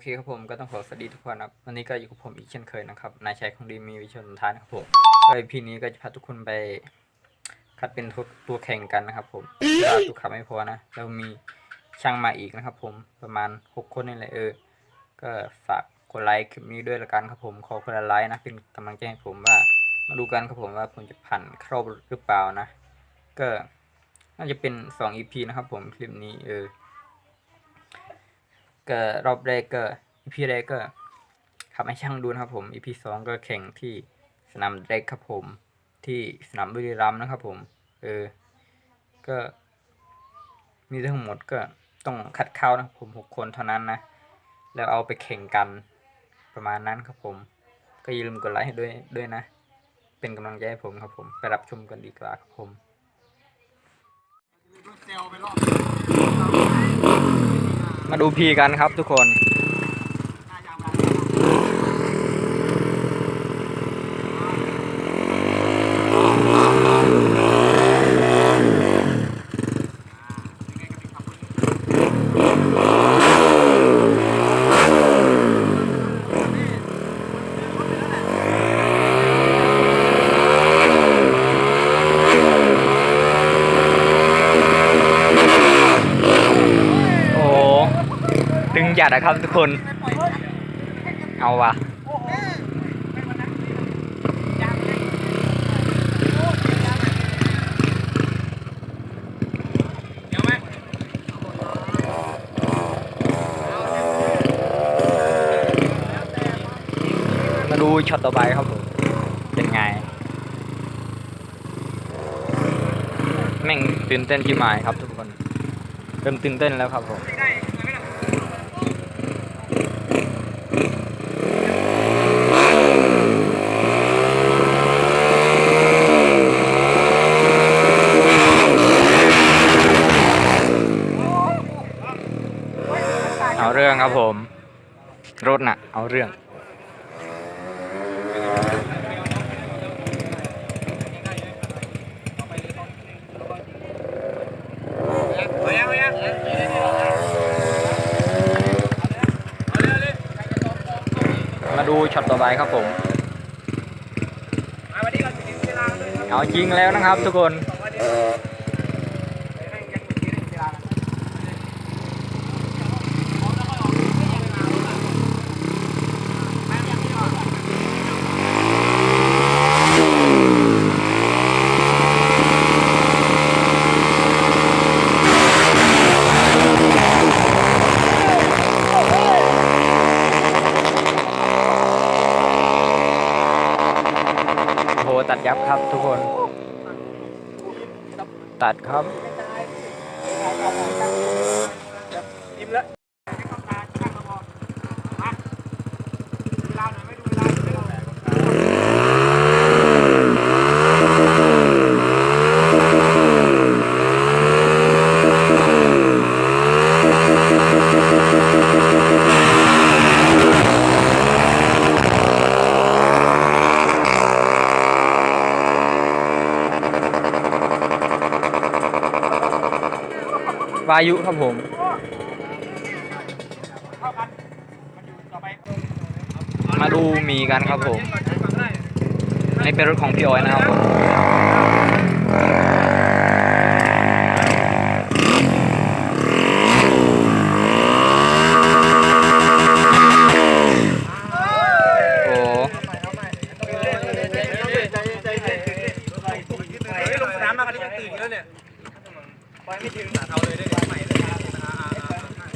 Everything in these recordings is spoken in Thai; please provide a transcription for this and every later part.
เคครับผมก็ต้องขอสวัสดีทุกคนครับวันนี้ก็อยู่กับผมอีกเช่นเคยนะครับนายชัยของดีมีวิชนทานครับผมก็พีนี้ก็จะพาทุกคนไป คัดเป็นตัวแข่งกันนะครับ ผมเวลาตัวขับไม่พอนะแล้วมีช่างมาอีกนะครับ ผมประมาณหกคนนี่แหละเออ ก็ฝากกดไลค์คลิปนี้ด้วยละกันครับผมขอคนละไลค์นะเป็นกำลังใจให้ผมว่า มาดูกันครับผมว่าผมจะผ่านเข้าหรือเปล่านะ ก็น่าจะเป็นสอง EP นะครับ ผมคลิปนี้เออ ก็รอบแรกก็ EP แรกก็ขับให้ช่างดูนะครับผม EP สองก็แข่งที่สนามเด็กครับผม ที่สนามบุรีรัมย์นะครับผมเออก็มีทั้งหมดก็ต้องคัดเข้านะครับผมหกคนเท่านั้นนะ แล้วเอาไปแข่งกันประมาณนั้นครับผม ก็อย่าลืมกดไลค์ให้ด้วยด้วยนะ เป็นกำลังใจให้ผมครับผม ไปรับชมกันดีกว่าครับผม มาดูพีกันครับทุกคน โอ้โหตึง จัดอะครับทุกคน เอาวะมาดูช็อตต่อไปครับผมเป็นไง แม่งตื่นเต้นที่หมายครับทุกคน เริ่มตื่นเต้นแล้วครับผม เอาเรื่อง ครับผม รถน่ะเอาเรื่องมาดูช็อตต่อไปครับผม เอาจริงแล้วนะครับทุกคน ตัดยับครับทุกคน ตัดครับายุครับผมมาดูมีกันครับผมนี่เป็นรถของพี่ออยนะครับผม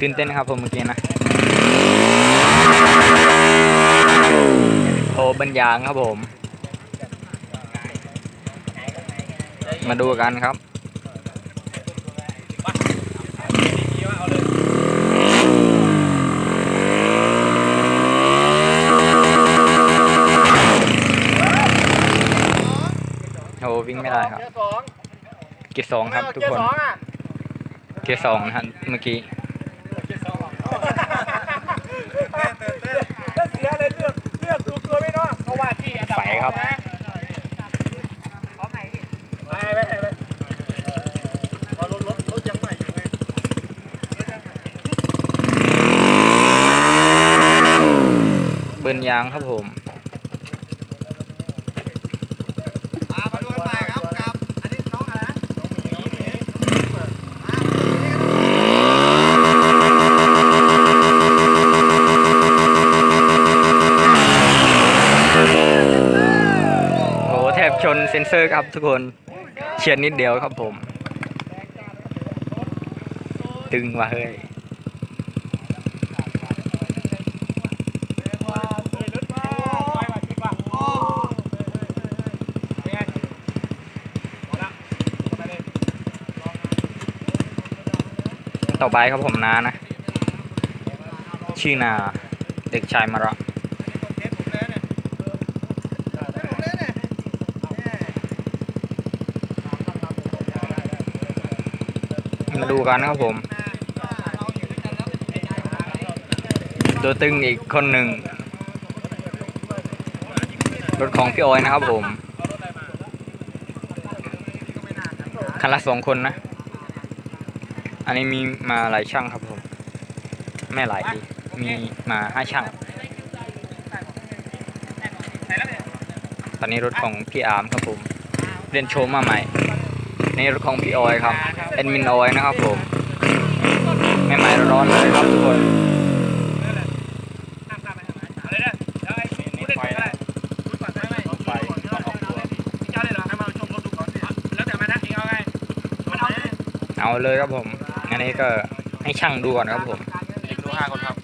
ตื่นเต้นครับผมเมื่อกี้นะ โอ้บรรยางครับผม มาดูกันครับโอ้วิ่งไม่ได้ครับ เกียร์สองครับทุกคน เกียร์สองนะฮะเมื่อกี้ น้องหมีโอ้แทบชนเซ็นเซอร์ครับทุกคนเฉียดนิดเดียวครับผม ตึงว่ะเฮ้ย ต่อไปครับผมนานะ ชื่อนา เด็กชายมาระมาดูกันครับผม ตัวตึงอีกคนหนึ่ง รถของพี่ออยนะครับผมคันละสองคนนะ อันนี้มีมาหลายช่างครับผม ไม่หลายดิมีมาห้าช่าง ตอนนี้รถของพี่อาร์มครับผม เรียนโชว์มาใหม่ นี่รถของพี่ออยครับเป็นมินออยนะครับผมใหม่ๆร้อนๆเลยครับทุกคนอะไรเนี่ยเดี๋ยวไอ้พูดได้ถูกก็ได้พูดก่อนได้ไหมไฟต้องออกตัวพี่เจ้าได้เหรอให้มาชมรถดูก่อนสิแล้วแต่มานะเองเอาไงมันเอาเลยเอาเลยครับผมอั นนี้ก็ให้ช่างดูก่อนครับผมเองดูห้าคนครับ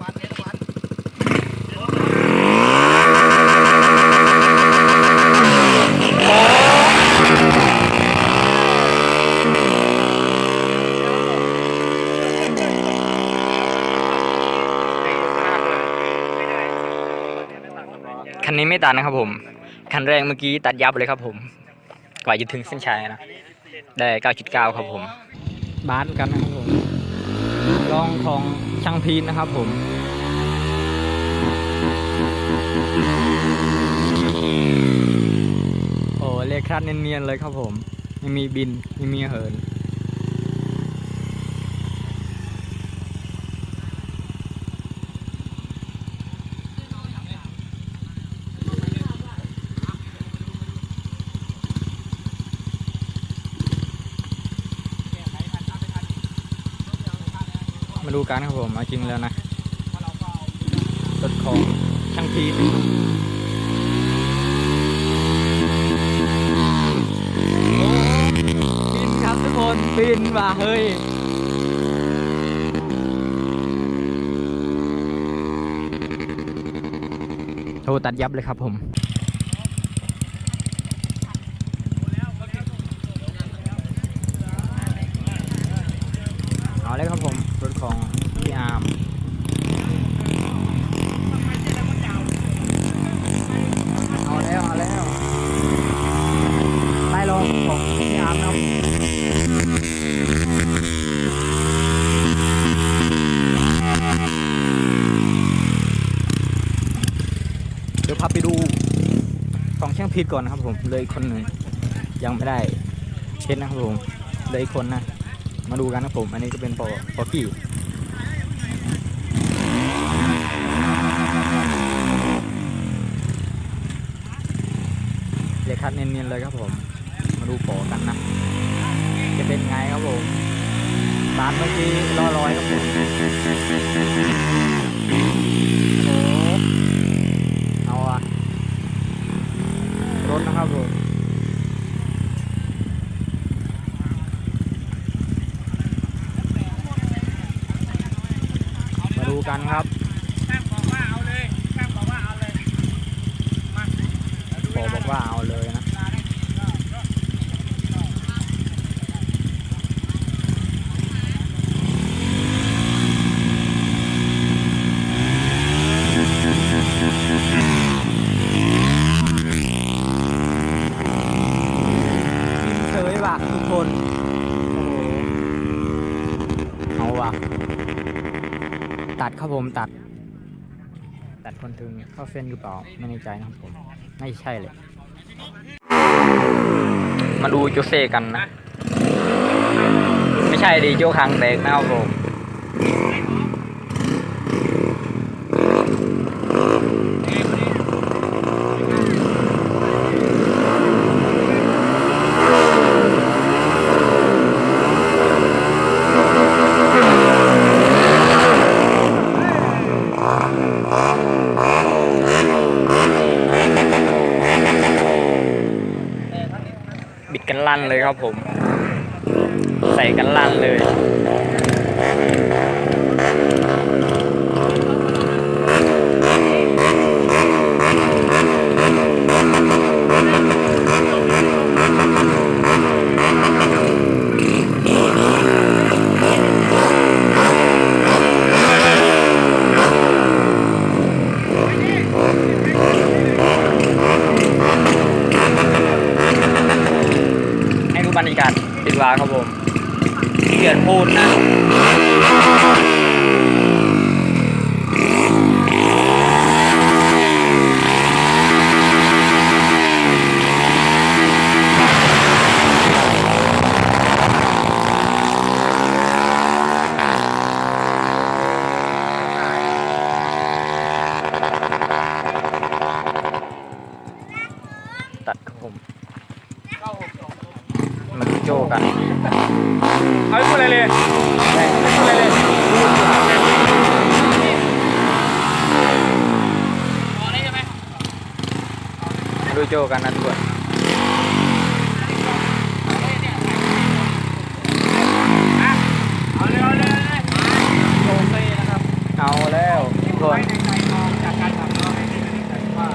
คันนี้ไม่ตัดนะครับผม คันแรกเมื่อกี้ตัดยับเลยครับผม กว่าจะถึงเส้นชัยนะ ได้ 9.9 ครับผม บ้านกันนะค รับผมลองของช่างพีนนะครับผมโอ้เลขครัดเนียนๆเลยครับผมยังมีบินยังมีเหิน ดูกันครับผมเอาจริงแล้วนะรถของช่างพีนโอ้บินครับทุกคนบินว่ะเฮ้ยโทรตัดยับเลยครับผม เอาเลยครับผม รถของพี่อาร์มเอาแล้ว เอาแล้วไล่ลงของพี่อาร์มนะครับเดี๋ยวพาไปดูของช่าง พีดก่อนนะครับผมเลยคนหนึ่งยังไม่ได้เช็ดนะครับผมเลยคนนะ มาดูกันนะผมอันนี้ก็เป็นปอปอกี้เลคัดเนียนๆเลยครับผม มาดูปอกันนะ จะเป็นไงครับผมร้านเมื่อกี้รอรอยครับผมโอ้เอาอะ รถนะครับผม มาดูกันครับ ช่างบอกว่าเอาเลยช่างบอกว่าเอาเลย มา ปอบอกว่าเอาเลยนะ เฉ ตัดครับผมตัด ตัดคนถึงเข้าเส้นหรือเปล่าไม่แน่ใจนะครับผมไม่ใช่เลย มาดูโจเซกันนะ ไม่ใช่ดีโจคังแตกนะครับผม ลั่นเลยครับผม ใส่กันลั่นเลย ให้ดูบรรยากาศดีกว่า ครับผมเขียนพูดนะ กันเอาไม่พูดอะไรเลยไม่พูดอะไรเลยมาดูโจกันนะทุกคน เอาเลยเอาเลยเอาเลยโจเซ่นะครับ เอาแล้วทุกคน ในใจมองจากการขับเราให้ได้ใจว่า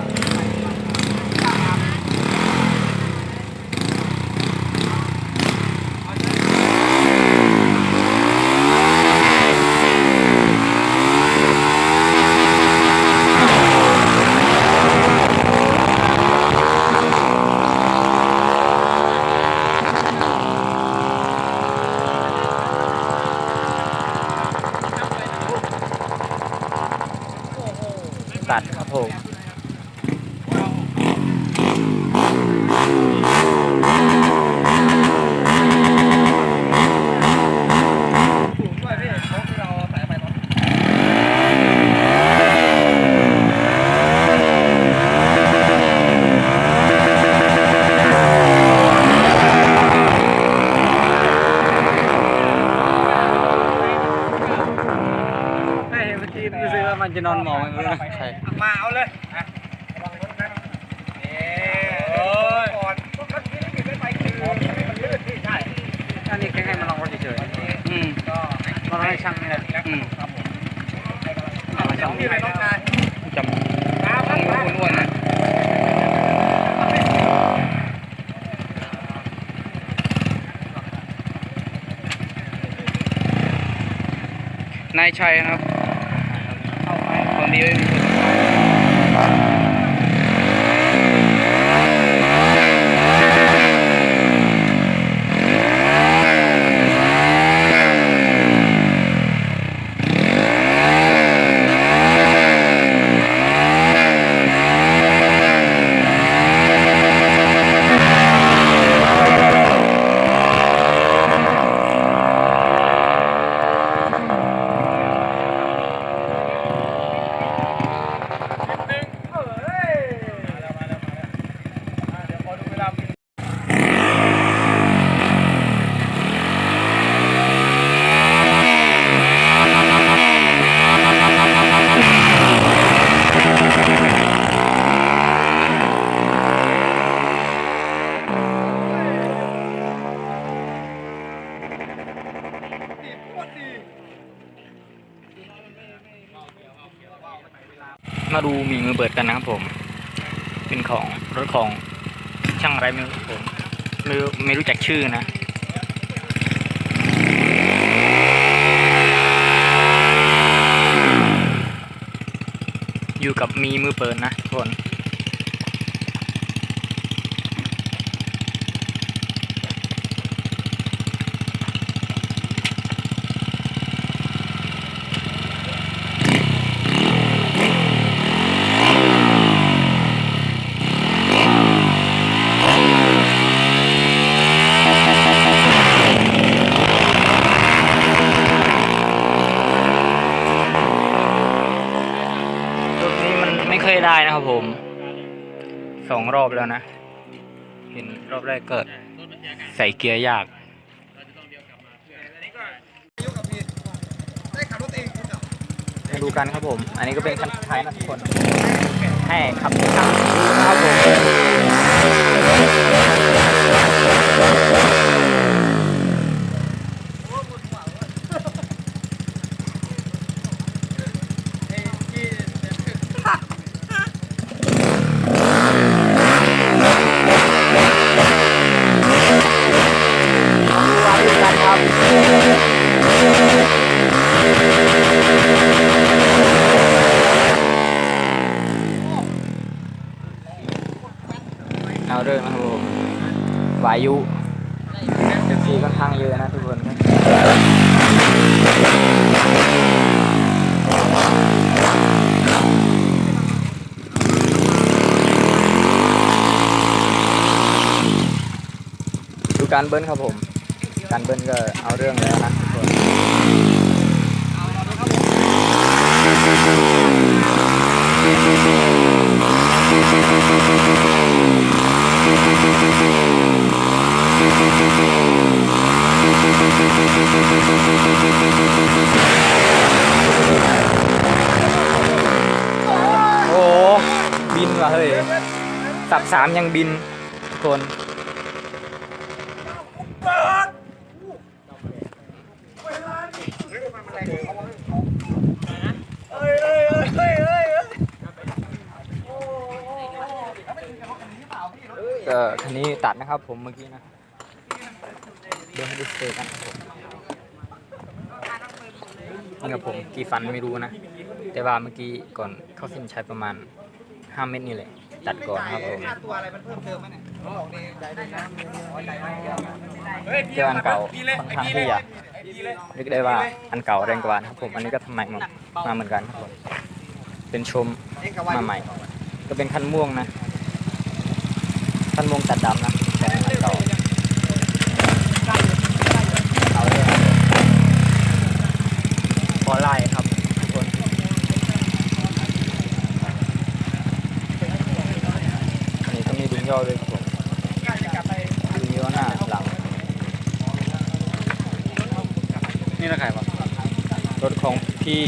ตัดครับผม สูงด้วยพี่โค้งที่เราใส่ไปตอน ไม่เมื่อกี้รู้สึกว่า มันจะนอนหมองเลยใช่มาเอาเลยนะระวังรถนะเอ๊ะก่อนรถคันนี้ไม่มีไม้คืนพี่ใช่อันนี้แค่ให้มันลองรถเฉยๆอืมก็เราให้ช่างนี่แหละอืมครับผมเดี๋ยวพี่ไปน้องชายจำครับครับครับอ้วนๆนะนายชัยนะครับ ค มาดูมีมือเปิดกันนะครับผม เป็นของรถของช่างอะไรไม่รู้ผมไม่รู้ไม่รู้จักชื่อนะอยู่กับมีมือเปิดนะทุกคน เคยได้นะ ครับผมสองรอบแล้วนะ เห็นรอบแรกเกิด ใส่เกียร์ยากมาดูกันครับผม อันนี้ก็เป็นคันท้ายนะทุกคน ให้ขับขับนะครับผม ยุเอฟซีค่อนข้างเยอะนะทุกคนครับดูการเบิ้ลครับผม การเบิ้ลก็เอาเรื่องแล้วนะทุกคนโอ้ โหบินว่ะเฮ้ยสับสามยังบินทุกคนก็คันนี้ตัดนะครับผมเมื่อกี้นะ เดี๋ยวให้ดูสเตกันครับผมนี่ครับผมกี่ฟันไม่รู้นะ แต่ว่าเมื่อกี้ก่อนเข้าเส้นชัยประมาณ 5 เมตรนี่แหละตัดก่อนครับผมเจออันเก่าค่อนข้างที่จะเรียกได้ว่าอันเก่าแรงกว่านะครับผมอันนี้ก็ทำใหม่มาเหมือนกันครับผมเป็นชมมาใหม่ ก็เป็นคันม่วงนะคันม่วงตัดดำนะแต่เป็นคันเก่าเลยครับพ อไล่ครับทุกคนอันนี้ก็มีดุงย่อด้วยครับผมดุงย่อหน้าหลัง นี่นะใครวะรถของพี่